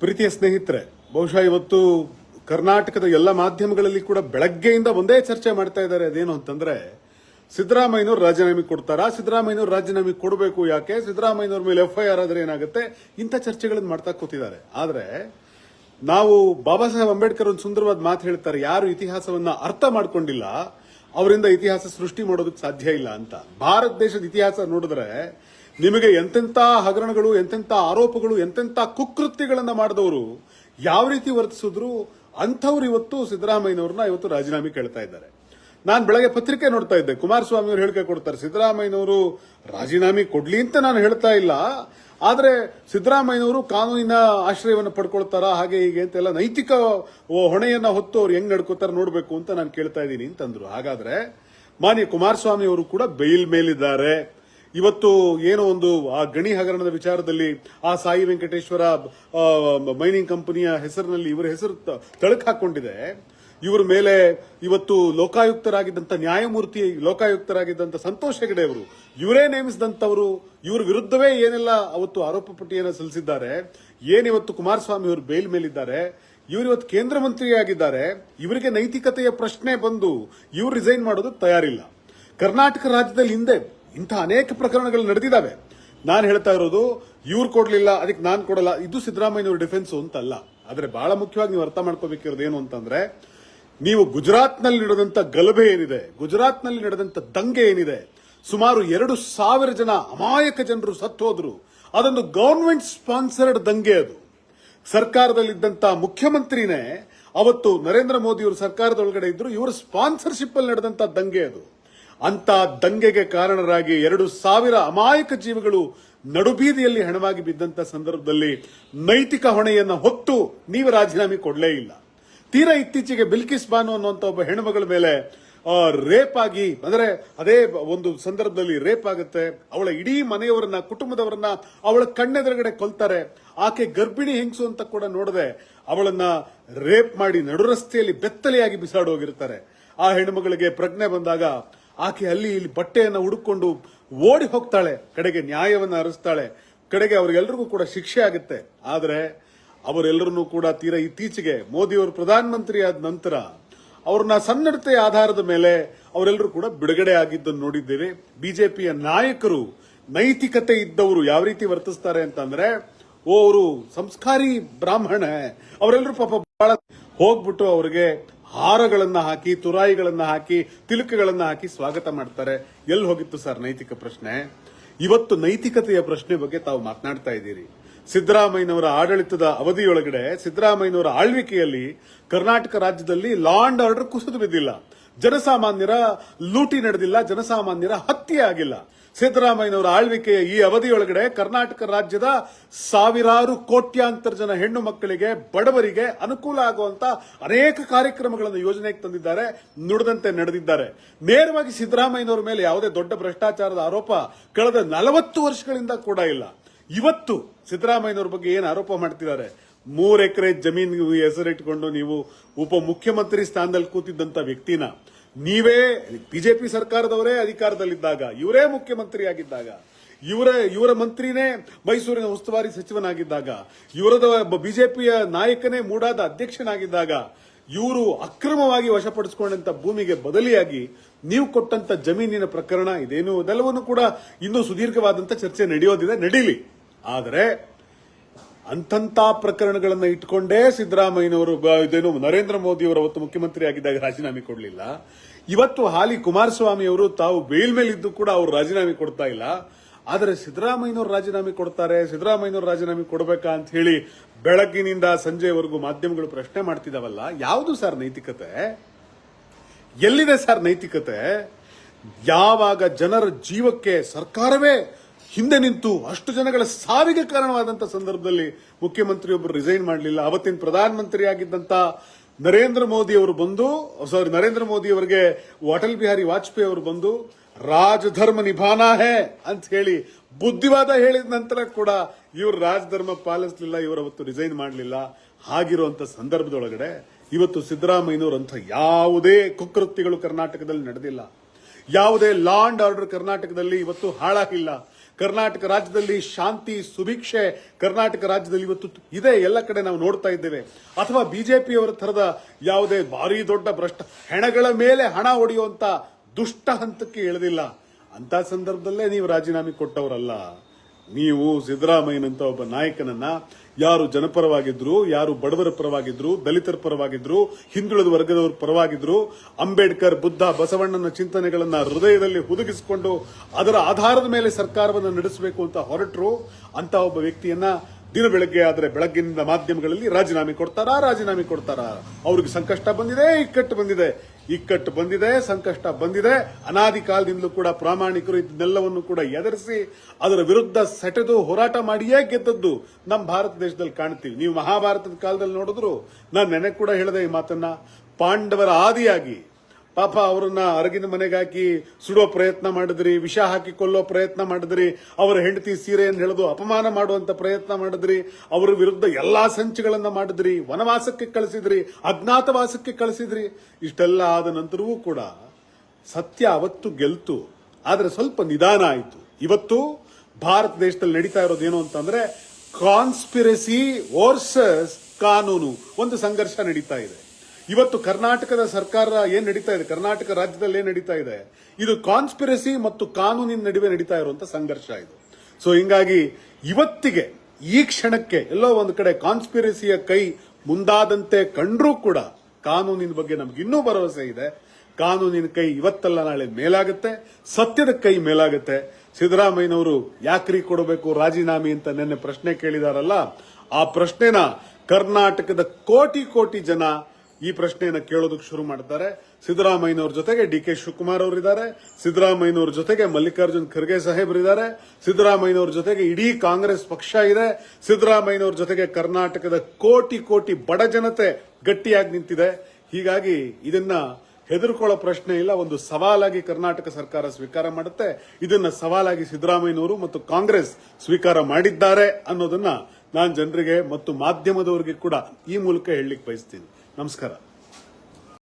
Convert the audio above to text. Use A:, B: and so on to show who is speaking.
A: ಪ್ರೀತಿಯ ಸ್ನೇಹಿತರೆ, ಬಹುಶಃ ಇವತ್ತು ಕರ್ನಾಟಕದ ಎಲ್ಲ ಮಾಧ್ಯಮಗಳಲ್ಲಿ ಕೂಡ ಬೆಳಗ್ಗೆಯಿಂದ ಒಂದೇ ಚರ್ಚೆ ಮಾಡ್ತಾ ಇದ್ದಾರೆ. ಅದೇನು ಅಂತಂದ್ರೆ, ಸಿದ್ದರಾಮಯ್ಯನವರು ರಾಜೀನಾಮೆ ಕೊಡ್ತಾರಾ? ಸಿದ್ದರಾಮಯ್ಯನವರು ರಾಜೀನಾಮೆ ಕೊಡಬೇಕು ಯಾಕೆ? ಸಿದ್ದರಾಮಯ್ಯನವ್ರ ಮೇಲೆ ಎಫ್ಐಆರ್ ಆದ್ರೆ ಏನಾಗುತ್ತೆ? ಇಂಥ ಚರ್ಚೆಗಳನ್ನು ಮಾಡ್ತಾ ಕೂತಿದ್ದಾರೆ. ಆದರೆ, ನಾವು ಬಾಬಾ ಸಾಹೇಬ್ ಅಂಬೇಡ್ಕರ್ ಒಂದು ಸುಂದರವಾದ ಮಾತು ಹೇಳ್ತಾರೆ, ಯಾರು ಇತಿಹಾಸವನ್ನ ಅರ್ಥ ಮಾಡ್ಕೊಂಡಿಲ್ಲ, ಅವರಿಂದ ಇತಿಹಾಸ ಸೃಷ್ಟಿ ಮಾಡೋದಕ್ಕೆ ಸಾಧ್ಯ ಇಲ್ಲ ಅಂತ. ಭಾರತ ದೇಶದ ಇತಿಹಾಸ ನೋಡಿದ್ರೆ ನಿಮಗೆ ಎಂತೆಂಥ ಹಗರಣಗಳು, ಎಂತೆಂಥ ಆರೋಪಗಳು, ಎಂತೆಂಥ ಕುಕೃತ್ಯಗಳನ್ನ ಮಾಡಿದವರು ಯಾವ ರೀತಿ ವರ್ತಿಸಿದ್ರು ಅಂಥವ್ರು ಇವತ್ತು ಸಿದ್ದರಾಮಯ್ಯನವ್ರನ್ನ ಇವತ್ತು ರಾಜೀನಾಮೆ ಕೇಳ್ತಾ ಇದ್ದಾರೆ. ನಾನು ಬೆಳಗ್ಗೆ ಪತ್ರಿಕೆ ನೋಡ್ತಾ ಇದ್ದೆ. ಕುಮಾರಸ್ವಾಮಿ ಅವರು ಹೇಳಿಕೆ ಕೊಡ್ತಾರೆ, ಸಿದ್ದರಾಮಯ್ಯನವರು ರಾಜೀನಾಮೆ ಕೊಡ್ಲಿ ಅಂತ ನಾನು ಹೇಳ್ತಾ ಇಲ್ಲ. ಆದರೆ ಸಿದ್ದರಾಮಯ್ಯನವರು ಕಾನೂನಿನ ಆಶ್ರಯವನ್ನು ಪಡ್ಕೊಳ್ತಾರ, ಹಾಗೆ ಹೀಗೆ ಅಂತೆಲ್ಲ ನೈತಿಕ ಹೊಣೆಯನ್ನ ಹೊತ್ತು ಅವ್ರು ಹೆಂಗ್ ನಡ್ಕೋತಾರೆ ನೋಡಬೇಕು ಅಂತ ನಾನು ಕೇಳ್ತಾ ಇದ್ದೀನಿ ಅಂತಂದ್ರು. ಹಾಗಾದ್ರೆ ಮಾನ್ಯ ಕುಮಾರಸ್ವಾಮಿ ಅವರು ಕೂಡ ಬೇಲ್ ಮೇಲಿದ್ದಾರೆ. ಇವತ್ತು ಏನೋ ಒಂದು, ಆ ಗಣಿ ಹಗರಣದ ವಿಚಾರದಲ್ಲಿ ಆ ಸಾಯಿ ವೆಂಕಟೇಶ್ವರ ಮೈನಿಂಗ್ ಕಂಪನಿಯ ಹೆಸರಿನಲ್ಲಿ ಇವರ ಹೆಸರು ತಳಕು ಹಾಕೊಂಡಿದೆ. ಇವರ ಮೇಲೆ ಇವತ್ತು ಲೋಕಾಯುಕ್ತರಾಗಿದ್ದಂತ ನ್ಯಾಯಮೂರ್ತಿ, ಲೋಕಾಯುಕ್ತರಾಗಿದ್ದಂತ ಸಂತೋಷ್ ಹೆಗಡೆ ಅವರು, ಇವರೇ ನೇಮಿಸಿದಂಥವರು ಇವರ ವಿರುದ್ಧವೇ ಏನೆಲ್ಲ ಅವತ್ತು ಆರೋಪ ಪಟ್ಟಿಯನ್ನು ಸಲ್ಲಿಸಿದ್ದಾರೆ ಏನಿವತ್ತು ಕುಮಾರಸ್ವಾಮಿ ಅವರು ಬೇಲ್ ಮೇಲಿದ್ದಾರೆ, ಇವರು ಇವತ್ತು ಕೇಂದ್ರ ಮಂತ್ರಿಯಾಗಿದ್ದಾರೆ, ಇವರಿಗೆ ನೈತಿಕತೆಯ ಪ್ರಶ್ನೆ ಬಂದು ಇವರು ರಿಸೈನ್ ಮಾಡೋದು ತಯಾರಿಲ್ಲ. ಕರ್ನಾಟಕ ರಾಜ್ಯದಲ್ಲಿ ಹಿಂದೆ ಇಂಥ ಅನೇಕ ಪ್ರಕರಣಗಳು ನಡೆದಿದ್ದಾವೆ. ನಾನು ಹೇಳ್ತಾ ಇರೋದು, ಇವ್ರು ಕೊಡಲಿಲ್ಲ, ಅದಕ್ಕೆ ನಾನು ಕೊಡಲ್ಲ. ಇದು ಸಿದ್ದರಾಮಯ್ಯನವ್ರ ಡಿಫೆನ್ಸ್ ಅಂತಲ್ಲ. ಆದರೆ ಬಹಳ ಮುಖ್ಯವಾಗಿ ನೀವು ಅರ್ಥ ಮಾಡ್ಕೋಬೇಕಿರೋದು ಏನು ಅಂತಂದ್ರೆ, ನೀವು ಗುಜರಾತ್ನಲ್ಲಿ ನಡೆದಂತ ಗಲಭೆ ಏನಿದೆ, ಗುಜರಾತ್ನಲ್ಲಿ ನಡೆದಂತ ದಂಗೆ ಏನಿದೆ, ಸುಮಾರು ಎರಡು ಸಾವಿರ ಜನ ಅಮಾಯಕ ಜನರು ಸತ್ತು ಹೋದ್ರು. ಅದೊಂದು ಗವರ್ಮೆಂಟ್ ಸ್ಪಾನ್ಸರ್ಡ್ ದಂಗೆ ಅದು. ಸರ್ಕಾರದಲ್ಲಿದ್ದಂತ ಮುಖ್ಯಮಂತ್ರಿನೇ, ಅವತ್ತು ನರೇಂದ್ರ ಮೋದಿ ಅವರು ಸರ್ಕಾರದೊಳಗಡೆ ಇದ್ರು, ಇವರ ಸ್ಪಾನ್ಸರ್ಶಿಪ್ ಅಲ್ಲಿ ನಡೆದಂತ ದಂಗೆ ಅದು. ಅಂತ ದಂಗೆಗೆ ಕಾರಣರಾಗಿ ಎರಡು ಸಾವಿರ ಅಮಾಯಕ ಜೀವಿಗಳು ನಡುಬೀದಿಯಲ್ಲಿ ಹೆಣವಾಗಿ ಬಿದ್ದಂತ ಸಂದರ್ಭದಲ್ಲಿ ನೈತಿಕ ಹೊಣೆಯನ್ನು ಹೊತ್ತು ನೀವು ರಾಜೀನಾಮೆ ಕೊಡಲೇ ಇಲ್ಲ. ತೀರಾ ಇತ್ತೀಚೆಗೆ ಬಿಲ್ಕಿಸ್ ಬಾನು ಅನ್ನುವಂತ ಒಬ್ಬ ಹೆಣ್ಮಗಳ ಮೇಲೆ ರೇಪ್ ಆಗಿ, ಅಂದ್ರೆ ಅದೇ ಒಂದು ಸಂದರ್ಭದಲ್ಲಿ ರೇಪ್ ಆಗುತ್ತೆ. ಅವಳ ಇಡೀ ಮನೆಯವರನ್ನ, ಕುಟುಂಬದವರನ್ನ ಅವಳ ಕಣ್ಣೆದುರುಗಡೆ ಕೊಲ್ತಾರೆ. ಆಕೆ ಗರ್ಭಿಣಿ ಹೆಂಗಸು ಅಂತ ಕೂಡ ನೋಡದೆ ಅವಳನ್ನ ರೇಪ್ ಮಾಡಿ ನಡುರಸ್ತೆಯಲ್ಲಿ ಬೆತ್ತಲೆಯಾಗಿ ಬಿಸಾಡೋಗಿರ್ತಾರೆ. ಆ ಹೆಣ್ಮಗಳಿಗೆ ಪ್ರಜ್ಞೆ ಬಂದಾಗ ಆಕೆ ಅಲ್ಲಿ ಇಲ್ಲಿ ಬಟ್ಟೆಯನ್ನು ಹುಡುಕೊಂಡು ಓಡಿ ಹೋಗ್ತಾಳೆ. ಕಡೆಗೆ ನ್ಯಾಯವನ್ನು ಅರಸ್ತಾಳೆ. ಕಡೆಗೆ ಅವ್ರಿಗೆಲ್ರಿಗೂ ಕೂಡ ಶಿಕ್ಷೆ ಆಗುತ್ತೆ. ಆದರೆ ಅವರೆಲ್ಲರನ್ನೂ ಕೂಡ ತೀರಾ ಇತ್ತೀಚೆಗೆ ಮೋದಿಯವರು ಪ್ರಧಾನಮಂತ್ರಿ ಆದ ನಂತರ ಅವ್ರನ್ನ ಸನ್ನಡತೆಯ ಆಧಾರದ ಮೇಲೆ ಅವರೆಲ್ಲರೂ ಕೂಡ ಬಿಡುಗಡೆ ಆಗಿದ್ದನ್ನು ನೋಡಿದ್ದೇವೆ. ಬಿಜೆಪಿಯ ನಾಯಕರು ನೈತಿಕತೆ ಇದ್ದವರು ಯಾವ ರೀತಿ ವರ್ತಿಸ್ತಾರೆ ಅಂತಂದ್ರೆ, ಓ, ಅವರು ಸಂಸ್ಕಾರಿ ಬ್ರಾಹ್ಮಣ. ಅವರೆಲ್ಲರೂ ಪಾಪ ಬಹಳ ಹೋಗ್ಬಿಟ್ಟು ಅವರಿಗೆ ಹಾರಗಳನ್ನ ಹಾಕಿ, ತುರಾಯಿಗಳನ್ನ ಹಾಕಿ, ತಿಲಕಗಳನ್ನ ಹಾಕಿ ಸ್ವಾಗತ ಮಾಡ್ತಾರೆ. ಎಲ್ಲಿ ಹೋಗಿತ್ತು ಸರ್ ನೈತಿಕ ಪ್ರಶ್ನೆ? ಇವತ್ತು ನೈತಿಕತೆಯ ಪ್ರಶ್ನೆ ಬಗ್ಗೆ ತಾವು ಮಾತನಾಡ್ತಾ ಇದ್ದೀರಿ. ಸಿದ್ದರಾಮಯ್ಯನವರ ಆಡಳಿತದ ಅವಧಿಯೊಳಗಡೆ, ಸಿದ್ದರಾಮಯ್ಯನವರ ಆಳ್ವಿಕೆಯಲ್ಲಿ ಕರ್ನಾಟಕ ರಾಜ್ಯದಲ್ಲಿ ಲಾ ಅಂಡ್ ಆರ್ಡರ್ ಕುಸಿದು ಬಿದ್ದಿಲ್ಲ. ಜನಸಾಮಾನ್ಯರ ಲೂಟಿ ನಡೆದಿಲ್ಲ, ಜನಸಾಮಾನ್ಯರ ಹತ್ಯೆ ಆಗಿಲ್ಲ. ಸಿದ್ದರಾಮಯ್ಯನವರ ಆಳ್ವಿಕೆಯ ಈ ಅವಧಿಯೊಳಗಡೆ ಕರ್ನಾಟಕ ರಾಜ್ಯದ ಸಾವಿರಾರು ಕೋಟ್ಯಾಂತರ ಜನ ಹೆಣ್ಣು ಮಕ್ಕಳಿಗೆ, ಬಡವರಿಗೆ ಅನುಕೂಲ ಆಗುವಂತ ಅನೇಕ ಕಾರ್ಯಕ್ರಮಗಳನ್ನು ಯೋಜನೆಗೆ ತಂದಿದ್ದಾರೆ, ನುಡಿದಂತೆ ನಡೆದಿದ್ದಾರೆ. ನೇರವಾಗಿ ಸಿದ್ದರಾಮಯ್ಯನವರ ಮೇಲೆ ಯಾವುದೇ ದೊಡ್ಡ ಭ್ರಷ್ಟಾಚಾರದ ಆರೋಪ ಕಳೆದ ನಲವತ್ತು ವರ್ಷಗಳಿಂದ ಕೂಡ ಇಲ್ಲ. ಇವತ್ತು ಸಿದ್ದರಾಮಯ್ಯನವ್ರ ಬಗ್ಗೆ ಏನು ಆರೋಪ ಮಾಡ್ತಿದ್ದಾರೆ? ಮೂರ್ ಎಕರೆ ಜಮೀನು ಹೆಸರಿಟ್ಕೊಂಡು ನೀವು ಉಪ ಮುಖ್ಯಮಂತ್ರಿ ಸ್ಥಾನದಲ್ಲಿ ಕೂತಿದ್ದಂತ ವ್ಯಕ್ತಿನ ನೀವೇ ಬಿಜೆಪಿ ಸರ್ಕಾರದವರೇ ಅಧಿಕಾರದಲ್ಲಿದ್ದಾಗ, ಇವರೇ ಮುಖ್ಯಮಂತ್ರಿ ಆಗಿದ್ದಾಗ ಇವರೇ, ಇವರ ಮಂತ್ರಿನೇ ಮೈಸೂರಿನ ಉಸ್ತುವಾರಿ ಸಚಿವನಾಗಿದ್ದಾಗ, ಇವರದ ಬಿಜೆಪಿಯ ನಾಯಕನೇ ಮೂಡಾದ ಅಧ್ಯಕ್ಷನಾಗಿದ್ದಾಗ, ಇವರು ಅಕ್ರಮವಾಗಿ ವಶಪಡಿಸಿಕೊಂಡಂತ ಭೂಮಿಗೆ ಬದಲಿಯಾಗಿ ನೀವು ಕೊಟ್ಟಂತ ಜಮೀನಿನ ಪ್ರಕರಣ ಇದೇನು ಇದೆಲ್ಲವನ್ನು ಕೂಡ ಇನ್ನೂ ಸುದೀರ್ಘವಾದಂತ ಚರ್ಚೆ ನಡೆಯೋದಿದೆ, ನಡೀಲಿ. ಆದರೆ ಅಂತಂತ ಪ್ರಕರಣಗಳನ್ನು ಇಟ್ಕೊಂಡೇ ಸಿದ್ದರಾಮಯ್ಯನವರು ಇದೇನು ನರೇಂದ್ರ ಮೋದಿ ಅವರು ಅವತ್ತು ಮುಖ್ಯಮಂತ್ರಿ ಆಗಿದ್ದಾಗ ರಾಜೀನಾಮೆ ಕೊಡಲಿಲ್ಲ. ಇವತ್ತು ಹಾಲಿ ಕುಮಾರಸ್ವಾಮಿ ಅವರು ತಾವು ಬೇಲ್ ಮೇಲಿದ್ದು ಕೂಡ ಅವರು ರಾಜೀನಾಮೆ ಕೊಡ್ತಾ ಇಲ್ಲ. ಆದರೆ ಸಿದ್ದರಾಮಯ್ಯನವರು ರಾಜೀನಾಮೆ ಕೊಡ್ತಾರೆ, ಸಿದ್ದರಾಮಯ್ಯನವರು ರಾಜೀನಾಮೆ ಕೊಡಬೇಕಾ ಅಂತ ಹೇಳಿ ಬೆಳಗ್ಗಿನಿಂದ ಸಂಜೆವರೆಗೂ ಮಾಧ್ಯಮಗಳು ಪ್ರಶ್ನೆ ಮಾಡ್ತಿದಾವಲ್ಲ, ಯಾವುದು ಸರ್ ನೈತಿಕತೆ? ಎಲ್ಲಿದೆ ಸರ್ ನೈತಿಕತೆ? ಯಾವಾಗ ಜನರ ಜೀವಕ್ಕೆ ಸರ್ಕಾರವೇ ಹಿಂದೆ ನಿಂತು ಅಷ್ಟು ಜನಗಳ ಸಾವಿಗೆ ಕಾರಣವಾದಂತ ಸಂದರ್ಭದಲ್ಲಿ ಮುಖ್ಯಮಂತ್ರಿಯೊಬ್ಬರು ರಿಸೈನ್ ಮಾಡಲಿಲ್ಲ. ಅವತ್ತಿನ ಪ್ರಧಾನಮಂತ್ರಿ ಆಗಿದ್ದಂತ ನರೇಂದ್ರ ಮೋದಿ ಅವರು ಬಂದು ಸಾರಿ ನರೇಂದ್ರ ಮೋದಿ ಅವರಿಗೆ ಅಟಲ್ ಬಿಹಾರಿ ವಾಜಪೇಯಿ ಅವರು ಬಂದು, ರಾಜಧರ್ಮ ನಿಭಾನಾ ಹೇ ಅಂತ ಹೇಳಿ ಬುದ್ಧಿವಾದ ಹೇಳಿದ ನಂತರ ಕೂಡ ಇವರು ರಾಜಧರ್ಮ ಪಾಲಿಸಲಿಲ್ಲ, ಇವರು ಅವತ್ತು ರಿಸೈನ್ ಮಾಡಲಿಲ್ಲ. ಹಾಗಿರುವಂತ ಸಂದರ್ಭದೊಳಗಡೆ ಇವತ್ತು ಸಿದ್ದರಾಮಯ್ಯನವರಂಥ ಯಾವುದೇ ಕುಕೃತ್ಯಗಳು ಕರ್ನಾಟಕದಲ್ಲಿ ನಡೆದಿಲ್ಲ. ಯಾವುದೇ ಲಾ ಅಂಡ್ ಆರ್ಡರ್ ಕರ್ನಾಟಕದಲ್ಲಿ ಇವತ್ತು ಹಾಳಾಗಿಲ್ಲ. ಕರ್ನಾಟಕ ರಾಜ್ಯದಲ್ಲಿ ಶಾಂತಿ ಸುಭಿಕ್ಷೆ ಕರ್ನಾಟಕ ರಾಜ್ಯದಲ್ಲಿ ಇವತ್ತು ಇದೆ, ಎಲ್ಲ ಕಡೆ ನಾವು ನೋಡ್ತಾ ಇದ್ದೇವೆ. ಅಥವಾ ಬಿಜೆಪಿಯವರ ತರದ ಯಾವುದೇ ಭಾರಿ ದೊಡ್ಡ ಭ್ರಷ್ಟ ಹೆಣಗಳ ಮೇಲೆ ಹಣ ಹೊಡೆಯುವಂತ ದುಷ್ಟ ಹಂತಕ್ಕೆ ಇಳಿದಿಲ್ಲ. ಅಂತ ಸಂದರ್ಭದಲ್ಲೇ ನೀವು ರಾಜೀನಾಮೆ ಕೊಟ್ಟವರಲ್ಲ. ನೀವು ಸಿದ್ದರಾಮಯ್ಯನಂತ ಒಬ್ಬ ನಾಯಕನನ್ನ ಯಾರು ಜನಪರವಾಗಿದ್ರು, ಯಾರು ಬಡವರ ಪರವಾಗಿದ್ರು, ದಲಿತರ ಪರವಾಗಿದ್ರು, ಹಿಂದುಳಿದ ವರ್ಗದವರ ಪರವಾಗಿದ್ರು, ಅಂಬೇಡ್ಕರ್, ಬುದ್ಧ, ಬಸವಣ್ಣನ ಚಿಂತನೆಗಳನ್ನ ಹೃದಯದಲ್ಲಿ ಹುದುಗಿಸಿಕೊಂಡು ಅದರ ಆಧಾರದ ಮೇಲೆ ಸರ್ಕಾರವನ್ನು ನಡೆಸಬೇಕು ಅಂತ ಹೊರಟರು ಅಂತ ಒಬ್ಬ ವ್ಯಕ್ತಿಯನ್ನ ದಿನ ಬೆಳಗ್ಗೆ ಆದರೆ ಬೆಳಗ್ಗಿನಿಂದ ಮಾಧ್ಯಮಗಳಲ್ಲಿ ರಾಜೀನಾಮೆ ಕೊಡ್ತಾರಾ ರಾಜೀನಾಮೆ ಕೊಡ್ತಾರಾ? ಅವ್ರಿಗೆ ಸಂಕಷ್ಟ ಬಂದಿದೆ, ಇಕ್ಕಟ್ಟು ಬಂದಿದೆ. ಇಕ್ಕಟ್ಟು ಬಂದಿದೆ, ಸಂಕಷ್ಟ ಬಂದಿದೆ. ಅನಾದಿ ಕಾಲದಿಂದಲೂ ಕೂಡ ಪ್ರಾಮಾಣಿಕರು ಇದನ್ನೆಲ್ಲವನ್ನು ಕೂಡ ಎದುರಿಸಿ ಅದರ ವಿರುದ್ಧ ಸೆಟೆದು ಹೋರಾಟ ಮಾಡಿಯೇ ಗೆದ್ದದ್ದು ನಮ್ಮ ಭಾರತ ದೇಶದಲ್ಲಿ ಕಾಣ್ತೀವಿ. ನೀವು ಮಹಾಭಾರತದ ಕಾಲದಲ್ಲಿ ನೋಡಿದ್ರು, ನಾನು ನೆನೆ ಕೂಡ ಹೇಳಿದೆ ಈ ಮಾತನ್ನ. ಪಾಂಡವರ ಆದಿಯಾಗಿ ಪಾಪ ಅವರನ್ನ ಅರಗಿನ ಮನೆಗೆ ಹಾಕಿ ಸುಡೋ ಪ್ರಯತ್ನ ಮಾಡಿದ್ರಿ, ವಿಷ ಹಾಕಿ ಕೊಲ್ಲೋ ಪ್ರಯತ್ನ ಮಾಡಿದ್ರಿ, ಅವರ ಹೆಂಡತಿ ಸೀರೆಯನ್ನು ಹಿಡಿದು ಅಪಮಾನ ಮಾಡುವಂತ ಪ್ರಯತ್ನ ಮಾಡಿದ್ರಿ, ಅವರ ವಿರುದ್ಧ ಎಲ್ಲಾ ಸಂಚುಗಳನ್ನ ಮಾಡಿದ್ರಿ, ವನವಾಸಕ್ಕೆ ಕಳಿಸಿದ್ರಿ, ಅಜ್ಞಾತವಾಸಕ್ಕೆ ಕಳಿಸಿದ್ರಿ. ಇಷ್ಟೆಲ್ಲ ಆದ ನಂತರವೂ ಕೂಡ ಸತ್ಯ ಅವತ್ತು ಗೆಲ್ತು, ಆದರೆ ಸ್ವಲ್ಪ ನಿಧಾನ ಆಯಿತು. ಇವತ್ತು ಭಾರತ ದೇಶದಲ್ಲಿ ನಡೀತಾ ಇರೋದು ಏನು ಅಂತಂದ್ರೆ ಕಾನ್ಸ್ಪಿರಸಿ ವರ್ಸಸ್ ಕಾನೂನು. ಒಂದು ಸಂಘರ್ಷ ನಡೀತಾ ಇದೆ. ಇವತ್ತು ಕರ್ನಾಟಕದ ಸರ್ಕಾರ ಏನ್ ನಡೀತಾ ಇದೆ? ಕರ್ನಾಟಕ ರಾಜ್ಯದಲ್ಲಿ ಏನ್ ನಡೀತಾ ಇದೆ? ಇದು ಕಾನ್ಸ್ಪಿರಸಿ ಮತ್ತು ಕಾನೂನಿನ ನಡುವೆ ನಡೀತಾ ಇರುವಂತ ಸಂಘರ್ಷ ಇದು. ಸೊ ಹಿಂಗಾಗಿ ಇವತ್ತಿಗೆ ಈ ಕ್ಷಣಕ್ಕೆ ಎಲ್ಲೋ ಒಂದು ಕಡೆ ಕಾನ್ಸ್ಪಿರಸಿಯ ಕೈ ಮುಂದಾದಂತೆ ಕಂಡ್ರೂ ಕೂಡ ಕಾನೂನಿನ ಬಗ್ಗೆ ನಮ್ಗೆ ಇನ್ನೂ ಭರವಸೆ ಇದೆ. ಕಾನೂನಿನ ಕೈ ಇವತ್ತಲ್ಲ, ನಾಳೆ ಮೇಲಾಗುತ್ತೆ. ಸತ್ಯದ ಕೈ ಮೇಲಾಗುತ್ತೆ. ಸಿದ್ದರಾಮಯ್ಯನವರು ಯಾಕ್ರಿ ಕೊಡಬೇಕು, ರಾಜೀನಾಮೆ ಅಂತ ನಿನ್ನೆ ಪ್ರಶ್ನೆ ಕೇಳಿದಾರಲ್ಲ, ಆ ಪ್ರಶ್ನೆನ ಕರ್ನಾಟಕದ ಕೋಟಿ ಕೋಟಿ ಜನ ಈ ಪ್ರಶ್ನೆಯನ್ನು ಕೇಳೋದಕ್ಕೆ ಶುರು ಮಾಡ್ತಾರೆ ಸಿದ್ದರಾಮಯ್ಯನವ್ರ ಜೊತೆಗೆ ಡಿ ಕೆ ಶಿವಕುಮಾರ್ ಅವರಿದ್ದಾರೆ. ಸಿದ್ದರಾಮಯ್ಯನವ್ರ ಜೊತೆಗೆ ಮಲ್ಲಿಕಾರ್ಜುನ್ ಖರ್ಗೆ ಸಾಹೇಬರಿದ್ದಾರೆ. ಸಿದ್ದರಾಮಯ್ಯನವ್ರ ಜೊತೆಗೆ ಇಡೀ ಕಾಂಗ್ರೆಸ್ ಪಕ್ಷ ಇದೆ. ಸಿದ್ದರಾಮಯ್ಯನವ್ರ ಜೊತೆಗೆ ಕರ್ನಾಟಕದ ಕೋಟಿ ಕೋಟಿ ಬಡ ಜನತೆ ಗಟ್ಟಿಯಾಗಿ ನಿಂತಿದೆ. ಹೀಗಾಗಿ ಇದನ್ನ ಹೆದರ್ಕೊಳ್ಳೋ ಪ್ರಶ್ನೆ ಇಲ್ಲ. ಒಂದು ಸವಾಲಾಗಿ ಕರ್ನಾಟಕ ಸರ್ಕಾರ ಸ್ವೀಕಾರ ಮಾಡುತ್ತೆ. ಇದನ್ನ ಸವಾಲಾಗಿ ಸಿದ್ದರಾಮಯ್ಯನವರು ಮತ್ತು ಕಾಂಗ್ರೆಸ್ ಸ್ವೀಕಾರ ಮಾಡಿದ್ದಾರೆ ಅನ್ನೋದನ್ನ ನಾನು ಜನರಿಗೆ ಮತ್ತು ಮಾಧ್ಯಮದವರಿಗೆ ಕೂಡ ಈ ಮೂಲಕ ಹೇಳಲಿಕ್ಕೆ ಬಯಸ್ತೀನಿ. ನಮಸ್ಕಾರ